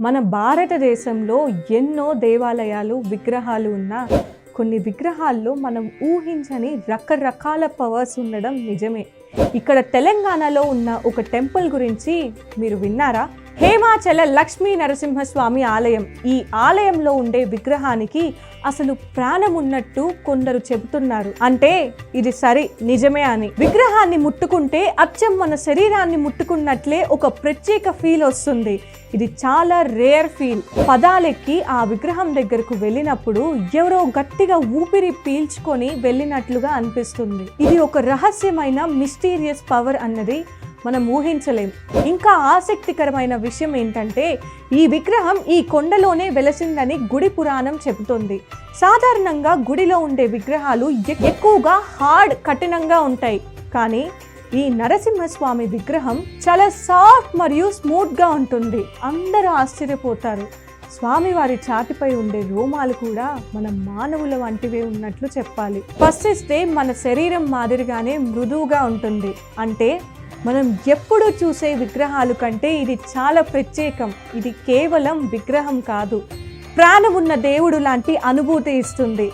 మన భారతదేశంలో ఎన్నో దేవాలయాలు విగ్రహాలు ఉన్నా కొన్ని విగ్రహాల్లో మనం ఊహించని రకరకాల పవర్స్ ఉండడం నిజమే. ఇక్కడ తెలంగాణలో ఉన్న ఒక టెంపుల్ గురించి మీరు విన్నారా? హేమాచల లక్ష్మీ నరసింహస్వామి ఆలయం. ఈ ఆలయంలో ఉండే విగ్రహానికి అసలు ప్రాణం ఉన్నట్టు కొందరు చెబుతున్నారు. అంటే ఇది సరి నిజమే అని. విగ్రహాన్ని ముట్టుకుంటే అచ్చం మన శరీరాన్ని ముట్టుకున్నట్లే ఒక ప్రత్యేక ఫీల్ వస్తుంది. ఇది చాలా రేర్ ఫీల్. పదాలెక్కి ఆ విగ్రహం దగ్గరకు వెళ్ళినప్పుడు ఎవరో గట్టిగా ఊపిరి పీల్చుకొని వెళ్ళినట్లుగా అనిపిస్తుంది. ఇది ఒక రహస్యమైన మిస్టీరియస్ పవర్ అన్నది మనం ఊహించలేం. ఇంకా ఆసక్తికరమైన విషయం ఏంటంటే ఈ విగ్రహం ఈ కొండలోనే వెలసిందని గుడి పురాణం చెబుతోంది. సాధారణంగా గుడిలో ఉండే విగ్రహాలు ఎక్కువగా హార్డ్ కఠినంగా ఉంటాయి. కానీ ఈ నరసింహస్వామి విగ్రహం చాలా సాఫ్ట్ మరియు స్మూత్గా ఉంటుంది. అందరూ ఆశ్చర్యపోతారు. స్వామివారి ఛాతిపై ఉండే రోమాలు కూడా మన మానవుల వంటివే ఉన్నట్లు చెప్పాలి. స్పష్టిస్తే మన శరీరం మాదిరిగానే మృదువుగా ఉంటుంది. అంటే మనం ఎప్పుడు చూసే విగ్రహాలు కంటే ఇది చాలా ప్రత్యేకం. ఇది కేవలం విగ్రహం కాదు. ప్రాణమున్న దేవుడు లాంటి అనుభూతి ఇస్తుంది.